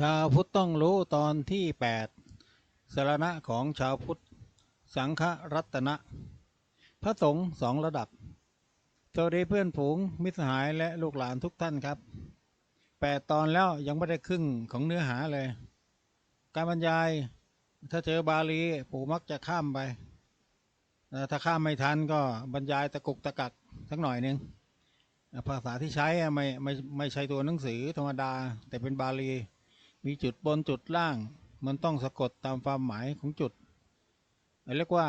ชาวพุทธต้องรู้ตอนที่แปดสารณะของชาวพุทธ สังฆรัตนะ พระสงฆ์สองระดับ สวัสดีเพื่อนฝูงมิตรสหายและลูกหลานทุกท่านครับแปดตอนแล้วยังไม่ได้ครึ่งของเนื้อหาเลย การบรรยายถ้าเจอบาลีปู่มักจะข้ามไป ถ้าข้ามไม่ทันก็บรรยายตะกุกตะกักสักหน่อยหนึ่งภาษาที่ใช้ไม่ไม่ไม่ใช่ตัวหนังสือธรรมดา แต่เป็นบาลี มีจุดบนจุดล่าง มันต้องสะกดตามความหมายของจุดเรียกว่า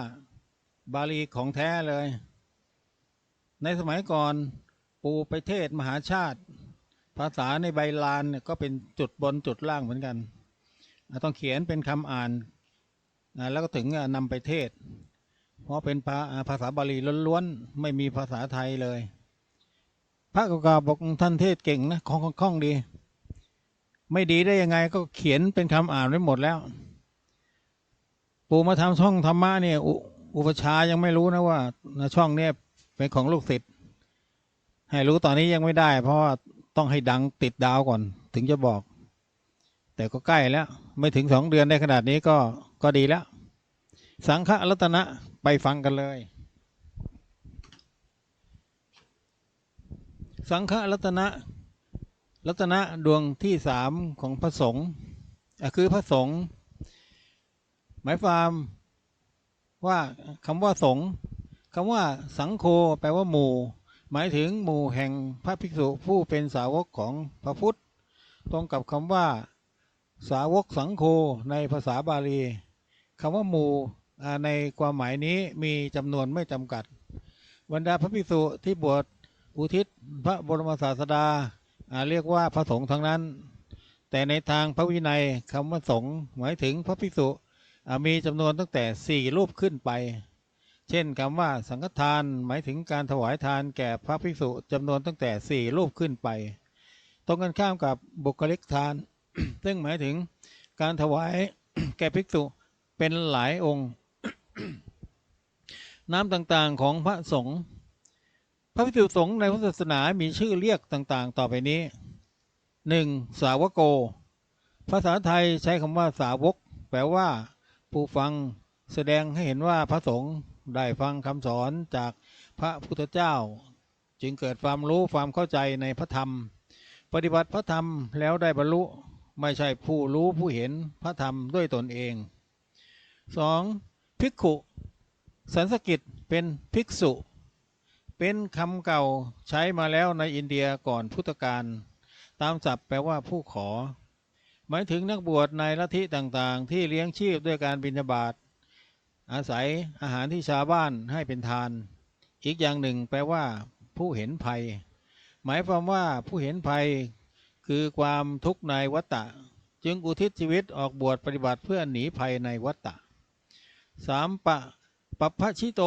บาลีของแท้เลย ในสมัยก่อนปูไปเทศมหาชาติ ภาษาในใบลานเนี่ยก็เป็นจุดบนจุดล่างเหมือนกัน ต้องเขียนเป็นคำอ่าน แล้วก็ถึงนำไปเทศ เพราะเป็นภาษาบาลีล้วนๆ ไม่มีภาษาไทยเลย พระเก่าบอกท่านเทศเก่งนะคล่องคล่องดี ไม่ดีได้ยังไงก็เขียนเป็นคำอ่านไว้หมดแล้ว ปู่มาทำช่องธรรมะเนี่ยอุอุปชาย์ยังไม่รู้นะว่าช่องเนี่ยเป็นของลูกศิษย์ให้รู้ตอนนี้ยังไม่ได้ เพราะว่าต้องให้ดังติดดาวก่อน ถึงจะบอก แต่ก็ใกล้แล้ว ไม่ถึงสองเดือนได้ขนาดนี้ก็ก็ดีแล้ว สังฆรัตนะไปฟังกันเลย สังฆรัตนะ รัตนะดวงที่สามของพระสงฆ์คือพระสงฆ์หมายความว่าคำว่าสงฆ์คำว่าสังโฆแปลว่าหมู่ หมายถึงหมู่แห่งพระภิกษุผู้เป็นสาวกของพระพุทธ ตรงกับคำว่า สาวกสังโฆในภาษาบาลีคำว่าหมู่ในความหมายนี้มีจำนวนไม่จำกัด บรรดาพระภิกษุที่บวชอุทิศพระบรมศาสดา เรียกว่าพระสงฆ์ทั้งนั้น แต่ในทางพระวินัยคำว่าสงฆ์หมายถึงพระภิกษุอ่ามีจำนวนตั้งแต่สี่รูปขึ้นไป เช่นคำว่าสังฆทานหมายถึงการถวายทานแก่พระภิกษุจำนวนตั้งแต่สี่รูปขึ้นไป ตรงกันข้ามกับบุคลิกทาน ซึ่งหมายถึงการถวายแก่ภิกษุเป็นหลายองค์ น้ำต่างๆของพระสงฆ์ พระภิกษุสงฆ์ในพุทธศาสนามีชื่อเรียกต่างๆ ต่อไปนี้หนึ่งสาวโก ภาษาไทยใช้คำว่าสาวก แปลว่า ผู้ฟังแสดงให้เห็นว่าพระสงฆ์ได้ฟังคำสอนจากพระพุทธเจ้า จึงเกิดความรู้ความเข้าใจในพระธรรม ปฏิบัติพระธรรมแล้วได้บรรลุไม่ใช่ผู้รู้ผู้เห็นพระธรรมด้วยตนเอง 2. ภิกขุ สันสกิตเป็นภิกษุ เป็นคำเก่าใช้มาแล้วในอินเดียก่อนพุทธกาลตามศัพท์แปลว่าผู้ขอ หมายถึงนักบวชในลัทธิต่างๆ ที่เลี้ยงชีพด้วยการบิณฑบาตอาศัยอาหารที่ชาวบ้านให้เป็นทาน อีกอย่างหนึ่งแปลว่า ผู้เห็นภัย หมายความว่าผู้เห็นภัย คือความทุกข์ในวัฏฏะจึงอุทิศชีวิตออกบวชปฏิบัติเพื่อหนีภัยในวัฏฏะสามปะปัปพชิโต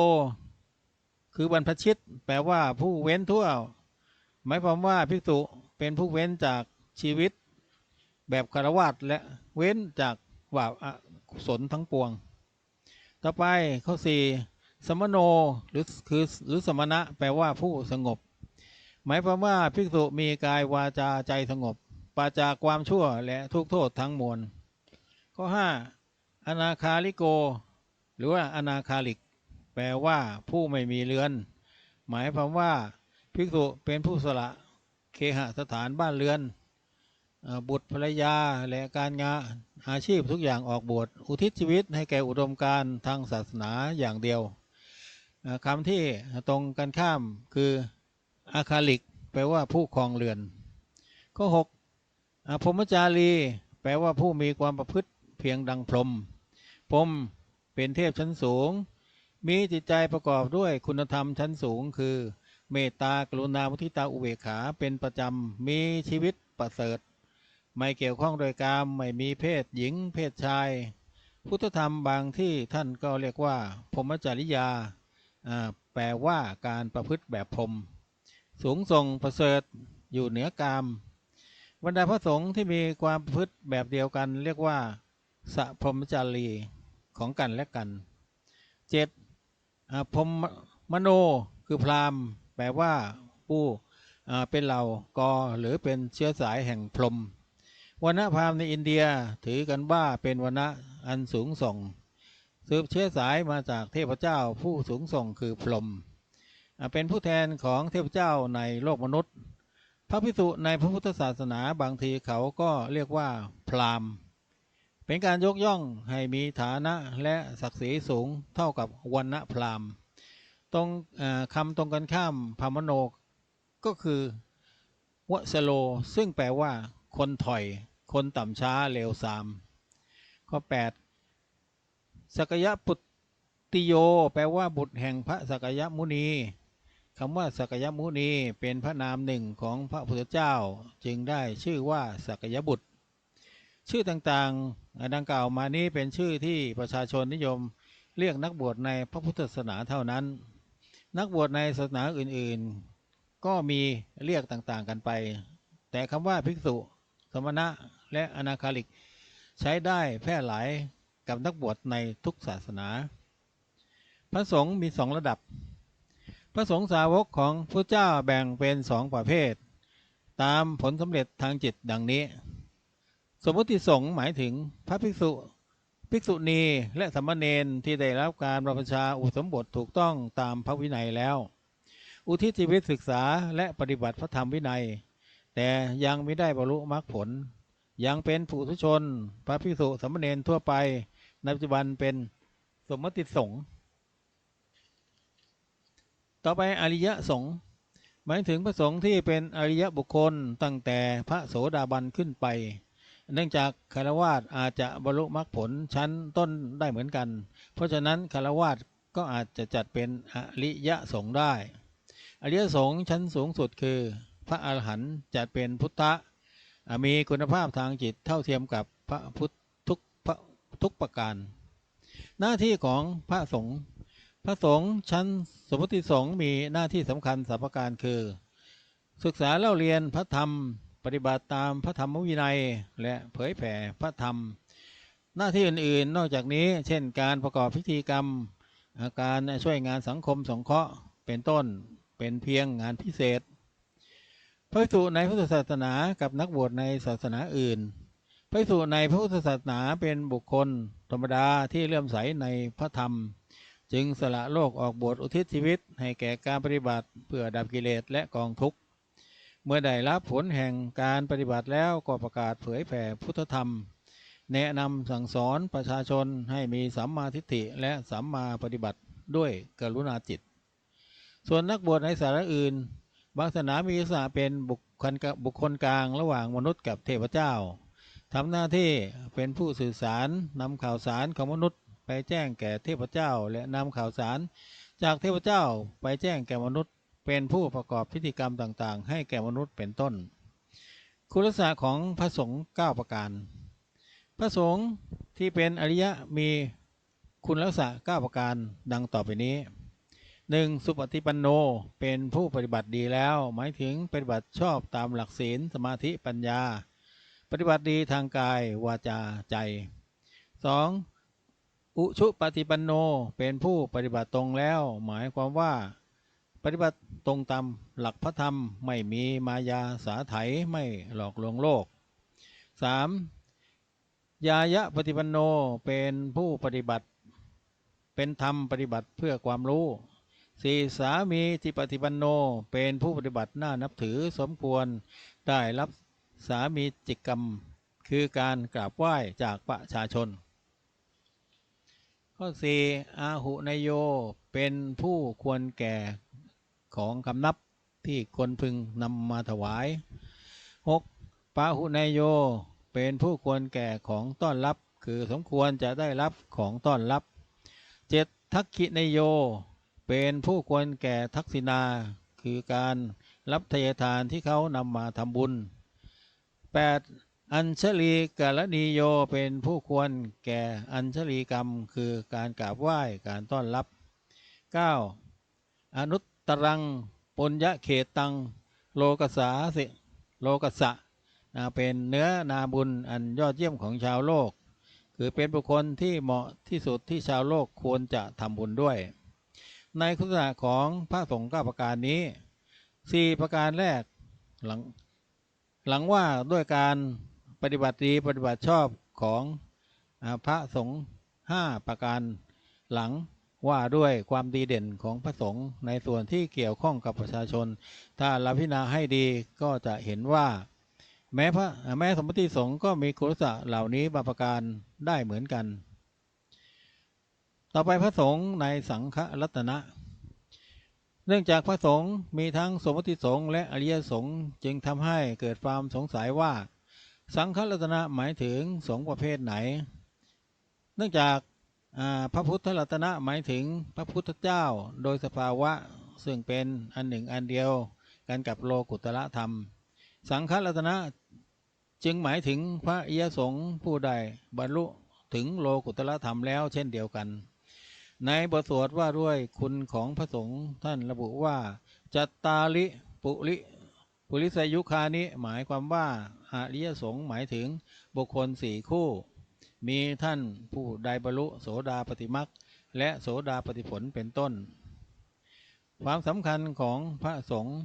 คือบรรพชิต แปลว่าผู้เว้นทั่วหมายความว่าภิกษุเป็นผู้เว้นจากชีวิต แบบคารวะและเว้นจากบาปอกุศลทั้งปวง ต่อไปข้อสี่สมโนหรือคือหรือสมณะแปลว่าผู้สงบ หมายความว่าภิกษุมีกายวาจาใจสงบปราจากความชั่วและทุกโทษทั้งมวลข้อห้าอนาคาลิโก หรือว่าอนาคาลิก แปลว่าผู้ไม่มีเรือน หมายความว่าภิกษุเป็นผู้สละเคหสถานบ้านเรือน บุตรภรรยาและการงานอาชีพทุกอย่างออกบวชอุทิศชีวิตให้แก่อุดมการณ์ทางศาสนาอย่างเดียวคำที่ตรงกันข้ามคืออาคาลิก แปลว่าผู้ครองเรือนข้อหกอ่าพรมจารี แปลว่าผู้มีความประพฤติเพียงดังพรหมพรหมเป็นเทพชั้นสูง มีจิตใจประกอบด้วยคุณธรรมชั้นสูง คือ เมตตากรุณามุทิตาอุเบกขาเป็นประจำ มีชีวิตประเสริฐ ไม่เกี่ยวข้องโดยกามไม่มีเพศหญิง เพศชาย พุทธธรรมบางที่ท่านก็เรียกว่าพรหมจริยา แปลว่าการประพฤติแบบพรหมสูงส่งประเสริฐอยู่เหนือกามบรรดาพระสงฆ์ที่มีความประพฤติแบบเดียวกัน เรียกว่าสัพรหมจารีของกันและกันเจ็ด พรมมโนคือพราหมณ์ แปลว่าผู้เป็นเหล่ากอหรือเป็นเชื้อสายแห่งพรหมวันณะพราหมณ์ในอินเดียถือกันว่าเป็นวันณะอันสูงส่ง สืบเชื้อสายมาจากเทพเจ้าผู้สูงส่งคือพรหมเป็นผู้แทนของเทพเจ้าในโลกมนุษย์ พระภิกษุในพระพุทธศาสนาบางทีเขาก็เรียกว่าพราหมณ์ เป็นการยกย่องให้มีฐานะและศักดิ์ศรีสูงเท่ากับวันณะพราหมณ์ตรงคำตรงกันข้ามพามโนก็คือวสโล ซึ่งแปลว่า คนถอย คนต่ำช้าเร็วซาม ข้อ 8 สักยะปุตติโย แปลว่าบุตรแห่งพระสักยะมุนีคำว่าสักยะมุนีเป็นพระนามหนึ่งของพระพุทธเจ้า จึงได้ชื่อว่าสักยะบุตร ชื่อต่างๆดังกล่าวมานี้เป็นชื่อที่ประชาชนนิยมเรียกนักบวชในพระพุทธศาสนาเท่านั้น นักบวชในศาสนาอื่นๆ ก็มีเรียกต่างๆกันไป แต่คำว่าภิกษุ สมณะ และอนาคาลิก ใช้ได้แพร่หลายกับนักบวชในทุกศาสนา พระสงฆ์มีสองระดับ พระสงฆ์สาวกของพระเจ้าแบ่งเป็นสองประเภท ตามผลสำเร็จทางจิตดังนี้ สมมติสงฆ์หมายถึงพระภิกษุ ภิกษุณีและสามเณรที่ได้รับการประพชาอุสมบทถูกต้องตามพระวินัยแล้ว อุทิศชีวิตศึกษาและปฏิบัติพระธรรมวินัย แต่ยังไม่ได้บรรลุมรรคผล ยังเป็นผู้ทุชน พระภิกษุสามเณรทั่วไปในปัจจุบันเป็นสมมติสงฆ์ต่อไปอริยะสงฆ์หมายถึงพระสงฆ์ที่เป็นอริยบุคคลตั้งแต่พระโสดาบันขึ้นไป เนื่องจากคารวาสอาจจะบรรลุมรรคผลชั้นต้นได้เหมือนกัน เพราะฉะนั้นคารวาสก็อาจจะจัดเป็นอริยสงฆ์ได้ อริยสงฆ์ชั้นสูงสุดคือ พระอรหันต์จัดเป็นพุทธะมีคุณภาพทางจิตเท่าเทียมกับพระพุทธทุกทุกประการ หน้าที่ของพระสงฆ์พระสงฆ์ชั้นสมมติสงฆ์มีหน้าที่สำคัญสามประการคือ ศึกษาเล่าเรียนพระธรรม ฏิบัติตามพระธรรมวินัย และเผยแผ่พระธรรม หน้าที่อื่นๆ นอกจากนี้ เช่น การประกอบพิธีกรรม การช่วยงานสังคมสงเคราะห์เป็นต้นเป็นเพียงงานพิเศษพระภิกษุในพุทธศาสนากับนักบวชในศาสนาอื่นพระภิกษุในพระพุทธศาสนาเป็นบุคคล ธรรมดาที่เลื่อมใสในพระธรรม จึงสละโลกออกบวชอุทิศชีวิตให้แก่การปฏิบัติเพื่อดับกิเลสและกองทุกข์ เมื่อได้รับผลแห่งการปฏิบัติแล้วก็ประกาศเผยแผ่พุทธธรรม แนะนำสั่งสอนประชาชนให้มีสัมมาทิฏฐิและสัมมาปฏิบัติด้วยกรุณาจิต ส่วนนักบวชในสาระอื่นบางศาสนามีลักษณะเป็นบุคคลกบุคคลกลางระหว่างมนุษย์กับเทพเจ้าทำหน้าที่เป็นผู้สื่อสารนำข่าวสารของมนุษย์ไปแจ้งแก่เทพเจ้า และนำข่าวสาร จากเทพเจ้าไปแจ้งแก่มนุษย์ เป็นผู้ประกอบพิธีกรรมต่างๆ ให้แก่มนุษย์เป็นต้น คุณลักษณะของพระสงฆ์9ประการ พระสงฆ์ที่เป็นอริยะมีคุณลักษณะ9ประการดังต่อไปนี้หนึ่งสุปฏิปันโนเป็นผู้ปฏิบัติดีแล้ว หมายถึงปฏิบัติชอบตามหลักศีลสมาธิปัญญา ปฏิบัติดีทางกายวาจาใจ 2. อุชุปฏิปันโนเป็นผู้ปฏิบัติตรงแล้ว หมายความว่า ฏิบัติตรงตามหลักพระธรรมไม่มีมายาสาไถไม่หลอกลวงโลก 3. ยายะปฏิปันโนเป็นผู้ปฏิบัติ เป็นธรรมปฏิบัติเพื่อความรู้สี่สามีทิปฏิปันโนเป็นผู้ปฏิบัติน่านับถือสมควรได้รับสามีจิกรรม คือการกราบไหว้จากประชาชน ข้อสี่อาหุนโยเป็นผู้ควรแก่ ของคำนับที่ควรพึงนำมาถวายหกปาหุนยโย เป็นผู้ควรแก่ของต้อนรับ คือสมควรจะได้รับของต้อนรับเจ็ดทักขินยโย เป็นผู้ควรแก่ทักษิณาคือการรับทยทานที่เขานำมาทำบุญ 8. อัญชลีกาลนีโยเป็นผู้ควรแก่อัญชลีกรรม คือการกราบไหว้การต้อนรับ 9. อนุต ตรังปุญญเขตตัง โลกสาสิโลกสะเป็นเนื้อนาบุญอันยอดเยี่ยมของชาวโลก คือเป็นบุคคลที่เหมาะที่สุดที่ชาวโลกควรจะทำบุญด้วย ในคุณลักษณะของพระสงฆ์เก้าประการนี้สี่ประการแรกหลังหลังว่าด้วยการปฏิบัติดีปฏิบัติชอบของพระสงฆ์ห้าประการหลัง ว่าด้วยความดีเด่นของพระสงฆ์ในส่วนที่เกี่ยวข้องกับประชาชน ถ้าเราพิจารณาให้ดีก็จะเห็นว่า แม้พระแม้สมมติสงฆ์ก็มีคุณลักษณะเหล่านี้บางประการได้เหมือนกัน ต่อไปพระสงฆ์ในสังฆรัตนะ เนื่องจากพระสงฆ์มีทั้งสมมติสงฆ์และอริยสงฆ์จึงทำให้เกิดความสงสัยว่า สังฆรัตนะหมายถึงสงฆ์ประเภทไหน เนื่องจาก พระพุทธรัตนะหมายถึงพระพุทธเจ้า โดยสภาวะซึ่งเป็นอันหนึ่งอันเดียวกันกับโลกุตระธรรม สังฆรัตนะจึงหมายถึงพระอิยสงผู้ใดบรรลุถึงโลกุตระธรรมแล้วเช่นเดียวกัน ในบทสวดว่าด้วยคุณของพระสงฆ์ท่านระบุว่า จัตตาลิปุริปุริสยุคานิหมายความว่าอริยสงฆ์หมายถึงบุคคลสี่คู่ มีท่านผู้ใดบรรลุโสดาปฏิมักและโสดาปฏิผลเป็นต้น ความสำคัญของพระสงฆ์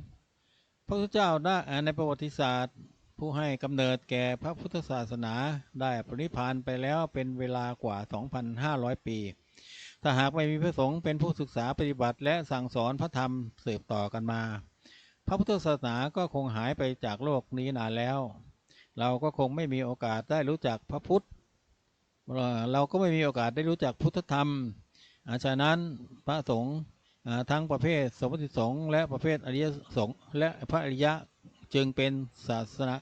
พระพุทธเจ้าได้ในประวัติศาสตร์ ผู้ให้กำเนิดแก่พระพุทธศาสนาได้ปรินิพพานไปแล้วเป็นเวลากว่า 2,500 ปี ถ้าหากไม่มีพระสงฆ์เป็นผู้ศึกษาปฏิบัติ และสั่งสอนพระธรรมสืบต่อกันมา พระพุทธศาสนาก็คงหายไปจากโลกนี้นานแล้ว เราก็คงไม่มีโอกาสได้รู้จักพระพุทธ เราก็ไม่มีโอกาสได้รู้จักพุทธธรรมอาฉะนั้นพระสงฆ์ทั้งประเภทสมมติสงฆ์และประเภทอริยสงฆ์และพระอริยะจึงเป็นศาสนา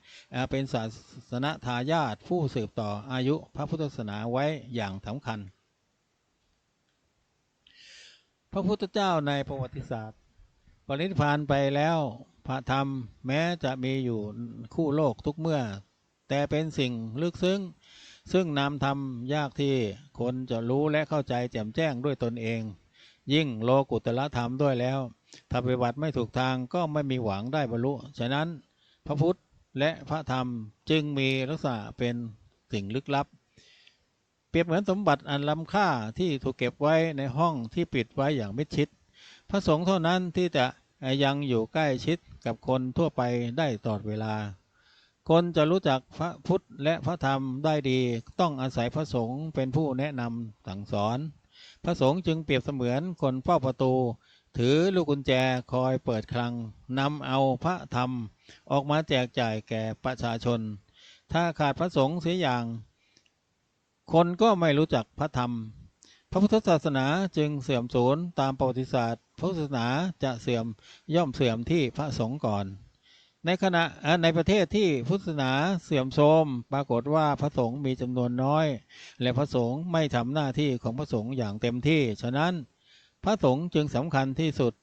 เป็นศาสนาทายาทผู้สืบต่ออายุพระพุทธศาสนาไว้อย่างสำคัญ พระพุทธเจ้าในประวัติศาสตร์ปรินิพานไปแล้วพระธรรมแม้จะมีอยู่คู่โลกทุกเมื่อ แต่เป็นสิ่งลึกซึ้ง ซึ่งนำทำยากที่คนจะรู้และเข้าใจแจ่มแจ้งด้วยตนเอง ยิ่งโลกุตละธรรมด้วยแล้วถ้าปฏิบัติไม่ถูกทางก็ไม่มีหวังได้บรรลุ ฉะนั้นพระพุทธและพระธรรมจึงมีลักษณะเป็นสิ่งลึกลับ เปรียบเหมือนสมบัติอันล้ำค่าที่ถูกเก็บไว้ในห้องที่ปิดไว้อย่างมิดชิด พระสงฆ์เท่านั้นที่จะยังอยู่ใกล้ชิดกับคนทั่วไปได้ตลอดเวลา คนจะรู้จักพระพุทธและพระธรรมได้ดีต้องอาศัยพระสงฆ์เป็นผู้แนะนำสั่งสอน พระสงฆ์จึงเปรียบเสมือนคนเฝ้าประตู ถือลูกกุญแจคอยเปิดคลังนำเอาพระธรรม ออกมาแจกจ่ายแก่ประชาชน ถ้าขาดพระสงฆ์เสียอย่าง คนก็ไม่รู้จักพระธรรม พระพุทธศาสนาจึงเสื่อมสูญตามประวัติศาสตร์ พระศาสนาจะเสื่อมย่อมเสื่อมที่พระสงฆ์ก่อน ในขณะในประเทศที่พุทธศาสนาเสื่อมโทรมปรากฏว่าพระสงฆ์มีจำนวนน้อย และพระสงฆ์ไม่ทำหน้าที่ของพระสงฆ์อย่างเต็มที่ ฉะนั้นพระสงฆ์จึงสำคัญที่สุด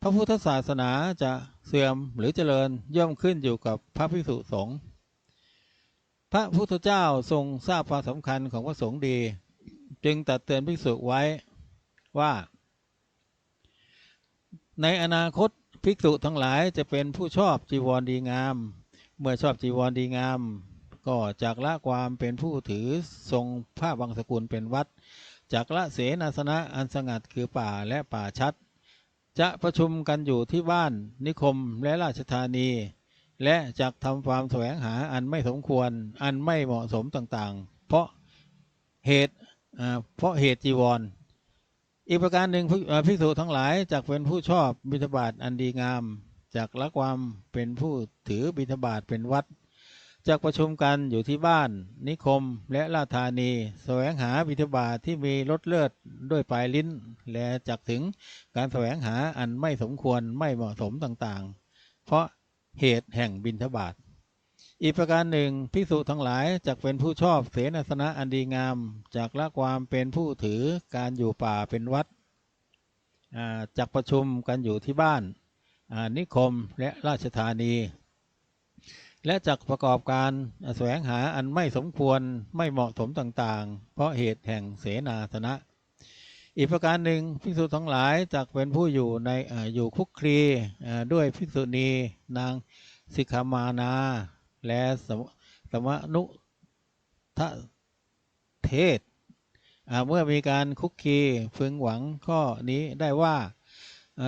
พระพุทธศาสนาจะเสื่อมหรือเจริญย่อมขึ้นอยู่กับพระภิกษุสงฆ์พระพุทธเจ้าทรงทราบความสำคัญของพระสงฆ์ดี จึงตัดเตือนภิกษุไว้ว่า ในอนาคต ภิกษุทั้งหลายจะเป็นผู้ชอบจีวรดีงาม เมื่อชอบจีวรดีงาม ก็จากละความเป็นผู้ถือทรงผ้าบางสกุลเป็นวัดจากละเสนาสนะอันสงัดคือป่าและป่าชัด จะประชุมกันอยู่ที่บ้านนิคมและราชธานี และจักทำความแสวงหาอันไม่สมควรอันไม่เหมาะสมต่างๆ เพราะเหตุเพราะเหตุจีวร อีกประการหนึ่งภิกเอ่อภิกษุทั้งหลายจากเป็นผู้ชอบบิณฑบาตอันดีงามจากละความเป็นผู้ถือบิณฑบาตเป็นวัดจากประชุมกันอยู่ที่บ้าน นิคมและราธานีแสวงหาบิณฑบาตที่มีรสเลือดด้วยปลายลิ้น และจักถึงการแสวงหาอันไม่สมควรไม่เหมาะสมต่างๆ เพราะเหตุแห่งบิณฑบาต อีกประการหนึ่งภิกษุทั้งหลายจักเป็นผู้ชอบเสนาสนะอันดีงามจากละความเป็นผู้ถือการอยู่ป่าเป็นวัดอ่าจักประชุมกันอยู่ที่บ้านนิคมและราชธานี และจักประกอบการแสวงหาอันไม่สมควรไม่เหมาะสมต่างๆ เพราะเหตุแห่งเสนาสนะ อีกประการหนึ่งภิกษุทั้งหลายจักเป็นผู้อยู่ในอยู่คุกคลีด้วยภิกษุณีนางสิกขามานา และสมสมนุทะเทศ เมื่อมีการคุกคีพึงหวังข้อนี้ได้ว่า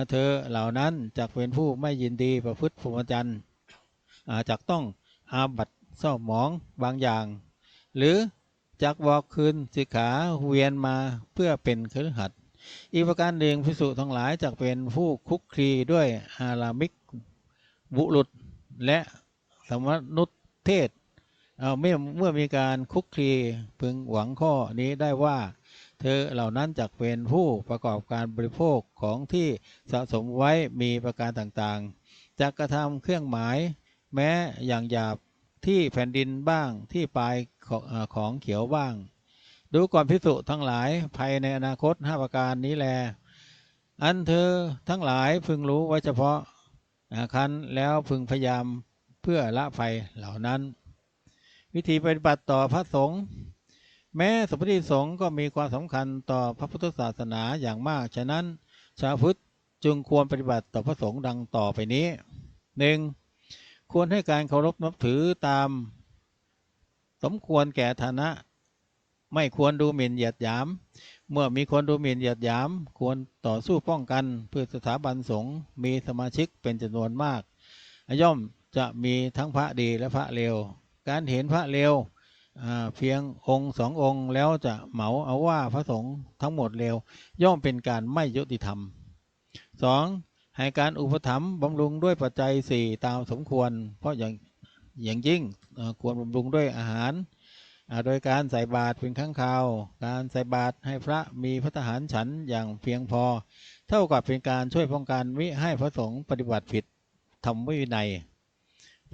เธอเหล่านั้นจักเป็นผู้ไม่ยินดีประพฤติพรหมจรรย์จักต้องอาบัตเศร้าหมองบางอย่าง หรือจักบอกคืนสิกขาเวียนมาเพื่อเป็นคฤหัสถ์อีกประการหนึ่งพิสุทั้งหลายจักเป็นผู้คุกคีด้วยอารามิกบุรุษและ สมนุษเทศเมื่อเมื่อมีการคุกคีพึงหวังข้อนี้ได้ว่า เธอเหล่านั้นจักเป็นผู้ประกอบการบริโภคของที่สะสมไว้มีประการต่างๆจักกระทำเครื่องหมาย แม้อย่างหยาบที่แผ่นดินบ้างที่ปลายของเของเขียวบ้าง ดูก่อนพิสุทั้งหลายภายในอนาคตห้าประการนี้แล อันเธอทั้งหลายพึงรู้ไว้เฉพาะคันแล้วพึงพยายาม พื่อละภัยเหล่านั้น วิธีปฏิบัติต่อพระสงฆ์แม้สมณสงฆ์ก็มีความสำคัญต่อพระพุทธศาสนาอย่างมาก ฉะนั้น ชาวพุทธจึงควรปฏิบัติต่อพระสงฆ์ดังต่อไปนี้หนึ่งควรให้การเคารพนับถือตาม สมควรแก่ฐานะ ไม่ควรดูหมิ่นเหยียดหยาม เมื่อมีคนดูหมิ่นเหยียดหยาม ควรต่อสู้ป้องกันเพื่อสถาบันสงฆ์มีสมาชิกเป็นจำนวนมากย่อม จะมีทั้งพระดีและพระเลว การเห็นพระเลวเพียงองค์สององค์แล้วจะเหมาเอาว่าพระสงฆ์ทั้งหมดเลวย่อมเป็นการไม่ยุติธรรม 2. ให้การอุปถัมภ์บำรุงด้วยปัจจัยสี่ตามสมควร เพราะอย่างอย่างยิ่งควรบำรุงด้วยอาหาร โดยการใส่บาตรเป็นครั้งคราว การใส่บาตรให้พระมีพระทหารฉันอย่างเพียงพอ เท่ากับเป็นการช่วยป้องกันมิให้พระสงฆ์ปฏิบัติผิดธรรมวินัย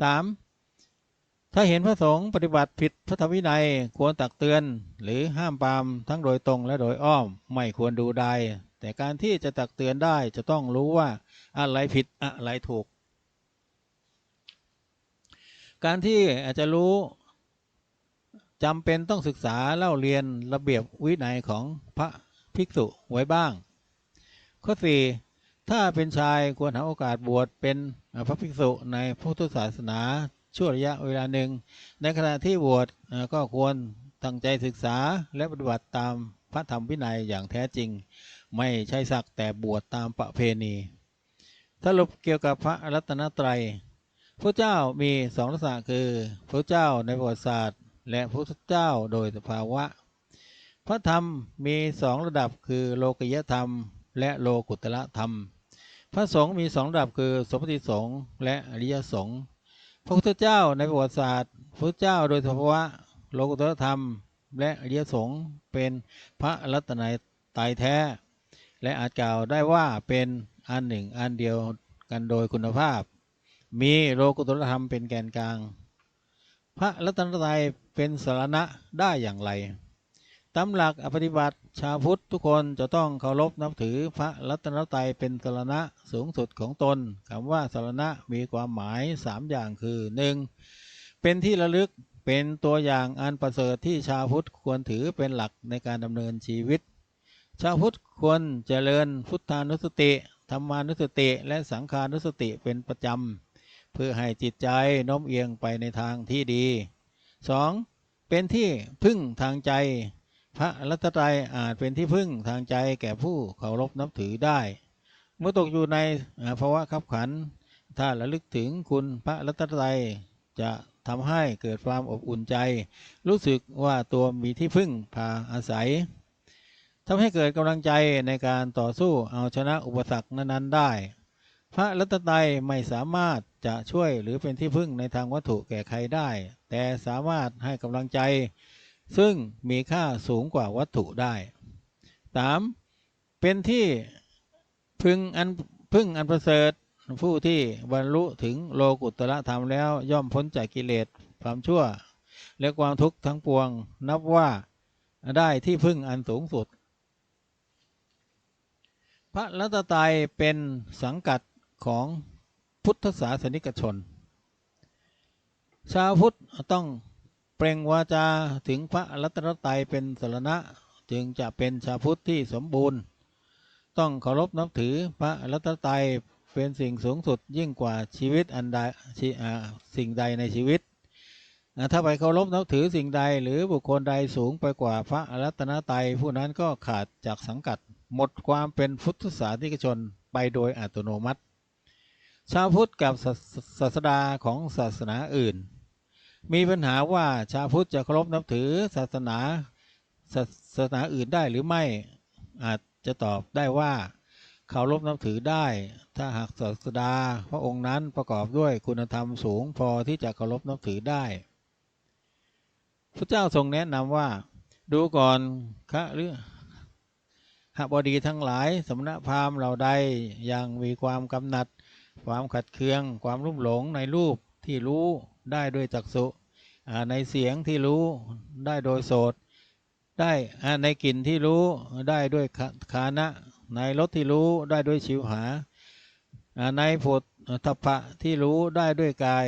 3. ถ้าเห็นพระสงฆ์ปฏิบัติผิดพระธรรมวินัยควรตักเตือน หรือห้ามปรามทั้งโดยตรงและโดยอ้อมไม่ควรดูใดแต่การที่จะตักเตือนได้จะต้องรู้ว่าอะไรผิดอะไรถูก การที่อาจจะรู้จำเป็นต้องศึกษาเล่าเรียนระเบียบวินัยของพระภิกษุไว้บ้าง ข้อสี่ ถ้าเป็นชายควรหาโอกาสบวชเป็นพระภิกษุในพุทธศาสนาช่วงระยะเวลาหนึ่ง ในขณะที่บวชก็ควรตั้งใจศึกษาและปฏิบัติตามพระธรรมวินัยอย่างแท้จริง ไม่ใช่สักแต่บวชตามประเพณีสรุปเกี่ยวกับพระรัตนตรัยพระเจ้ามีสองลักษณะคือพระเจ้าในประวัติศาสตร์ และพระเจ้าโดยสภาวะ พระธรรมมีสองระดับคือโลกิยธรรม และโลกุตละธรรม พระสงฆ์มีสองระดับคือสมมติสงฆ์และอริยสงฆ์พระพุทธเจ้าในประวัติศาสตร์พระเจ้าโดยสภาวะโลกุตรธรรม และอริยสงฆ์เป็นพระรัตนตรัยแท้ และอาจกล่าวได้ว่าเป็นอันหนึ่งอันเดียวกันโดยคุณภาพ มีโลกุตรธรรมเป็นแกนกลาง พระรัตนตรัยเป็นสารณะได้อย่างไร ตามหลักปฏิบัติชาวพุทธทุกคนจะต้องเคารพนับถือพระรัตนตรัยเป็นสารณะสูงสุดของตนคำว่าสารณะมีความหมายสามอย่างคือหนึ่งเป็นที่ระลึกเป็นตัวอย่างอันประเสริฐที่ชาวพุทธควรถือเป็นหลักในการดำเนินชีวิต ชาวพุทธควรเจริญพุทธานุสติธรรมานุสติและสังขานุสติเป็นประจำเพื่อให้จิตใจโน้มเอียงไปในทางที่ดี 2. เป็นที่พึ่งทางใจ พระรัตนตรัยอาจเป็นที่พึ่งทางใจแก่ผู้เคารพนับถือได้ เมื่อตกอยู่ในภาวะขับขัน ถ้าระลึกถึงคุณพระรัตนตรัยจะทำให้เกิดความอบอุ่นใจ รู้สึกว่าตัวมีที่พึ่งพาอาศัยทำให้เกิดกำลังใจในการต่อสู้เอาชนะอุปสรรคนั้นๆได้ พระรัตนตรัยไม่สามารถจะช่วยหรือเป็นที่พึ่งในทางวัตถุแก่ใครได้ แต่สามารถให้กำลังใจ ซึ่งมีค่าสูงกว่าวัตถุได้ 3. เป็นที่พึ่งอันพึ่งอันประเสริฐผู้ที่บรรลุถึงโลกุตระธรรมแล้วย่อมพ้นจากกิเลสความชั่ว และความทุกข์ทั้งปวง นับว่าได้ที่พึ่งอันสูงสุด พระรัตตรัยเป็นสังกัดของพุทธศาสนิกชน ชาวพุทธต้อง เปล่งวาจาถึงพระรัตนตรัยเป็นสรณะจึงจะเป็นชาพุทธที่สมบูรณ์ ต้องเคารพนับถือพระรัตนตรัยเป็นสิ่งสูงสุดยิ่งกว่าชีวิตอันใดสิ่งใดในชีวิต ถ้าไปเคารพนับถือสิ่งใดหรือบุคคลใดสูงไปกว่าพระรัตนตรัยผู้นั้นก็ขาดจากสังกัดหมดความเป็นพุทธศาสนิกชนไปโดยอัตโนมัติ ชาวพุทธกับศาศาสดาของศาสนาอื่น มีปัญหาว่าชาวพุทธจะเคารพนับถือศาสนาศาสนาอื่นได้หรือไม่อาจจะตอบได้ว่า เคารพนับถือได้ ถ้าหากศาสดา พระองค์นั้นประกอบด้วยคุณธรรมสูงพอที่จะเคารพนับถือได้พระเจ้าทรงแนะนำว่า ดูก่อนคะหรือหบดีทั้งหลายสมณพราหมณ์เราใดยังมีความกำหนัด ความขัดเคือง ความรุ่มหลงในรูปที่รู้ ได้ด้วยจักษุในเสียงที่รู้ได้โดยโสตได้ในกลิ่นที่รู้ได้ด้วยคานะ ในรสที่รู้ได้ด้วยชิวหา ในผลทัพพะที่รู้ได้ด้วยกาย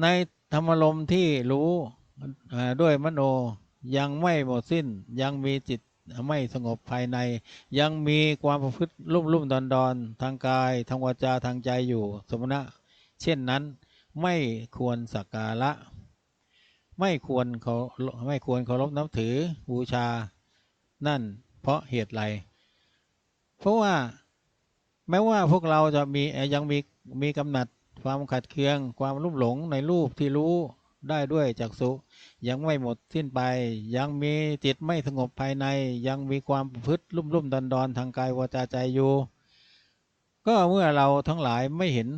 ในธรรมลมที่รู้ด้วยมโนยังไม่หมดสิ้นยังมีจิตไม่สงบภายใน ยังมีความประพฤติรุ่มรุ่มดอนดอนทางกาย ทางวาจาทางใจอยู่ สมณะ เช่นนั้น ไม่ควรสักการะ ไม่ควรเขาไม่ควรเคารพนับถือบูชา นั่นเพราะเหตุไร เพราะว่าแม้ว่าพวกเราจะมียังมีมีกำหนัดความขัดเคือง ความรุ่มหลงในรูปที่รู้ได้ด้วยจักษุยังไม่หมดสิ้นไป ยังมีจิตไม่สงบภายใน ยังมีความประพฤติรุ่มรุ่มดอนดอนทางกายวาจาใจอยู่ ก็เมื่อเราทั้งหลายไม่เห็น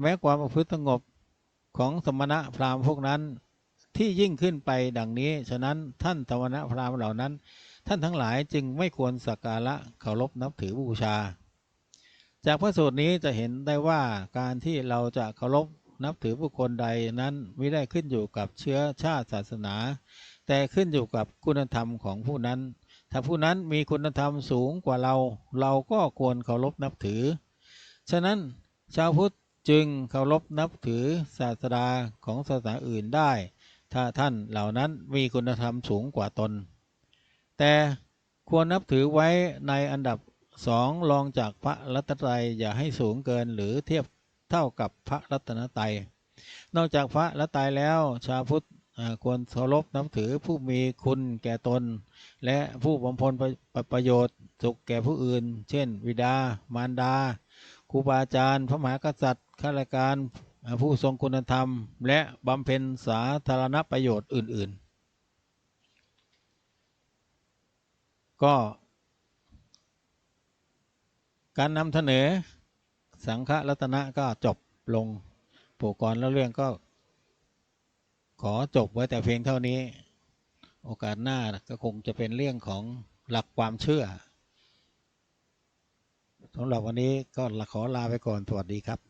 แม้ความประพฤติสงบ ของสมณะพราหมณ์พวกนั้นที่ยิ่งขึ้นไปดังนี้ ฉะนั้นท่านสมณะพราหมณ์เหล่านั้น ท่านทั้งหลายจึงไม่ควรสักการะเคารพนับถือบูชา จากพระสูตรนี้จะเห็นได้ว่าการที่เราจะเคารพนับถือบุคคลใดนั้นไม่ได้ขึ้นอยู่กับเชื้อชาติศาสนา แต่ขึ้นอยู่กับคุณธรรมของผู้นั้น ถ้าผู้นั้นมีคุณธรรมสูงกว่าเรา เราก็ควรเคารพนับถือ ฉะนั้นชาวพุทธ จึงเคารพนับถือศาสดาของศาสนาอื่นได้ ถ้าท่านเหล่านั้นมีคุณธรรมสูงกว่าตน แต่ควรนับถือไว้ในอันดับสองรองจากพระรัตนตรัยอย่าให้สูงเกินหรือเทียบเท่ากับพระรัตนตรัย นอกจากพระรัตนตรัยแล้วชาวพุทธควรเคารพนับถือผู้มีคุณแก่ตน และผู้บำเพ็ญประประประโยชน์สุขแก่ผู้อื่น เช่น วิดามารดา ครูบาอาจารย์ พระมหากษัตริย์ข้าราชการผู้ทรงคุณธรรม และบำเพ็ญสาธารณประโยชน์อื่น ๆ ก็ การนำเสนอสังฆรัตนะก็จบลงผูกกรแล้วเรื่องก็ ขอจบไว้แต่เพียงเท่านี้ โอกาสหน้าก็คงจะเป็นเรื่องของหลักความเชื่อ สำหรับวันนี้ก็ขอลาไปก่อน สวัสดีครับ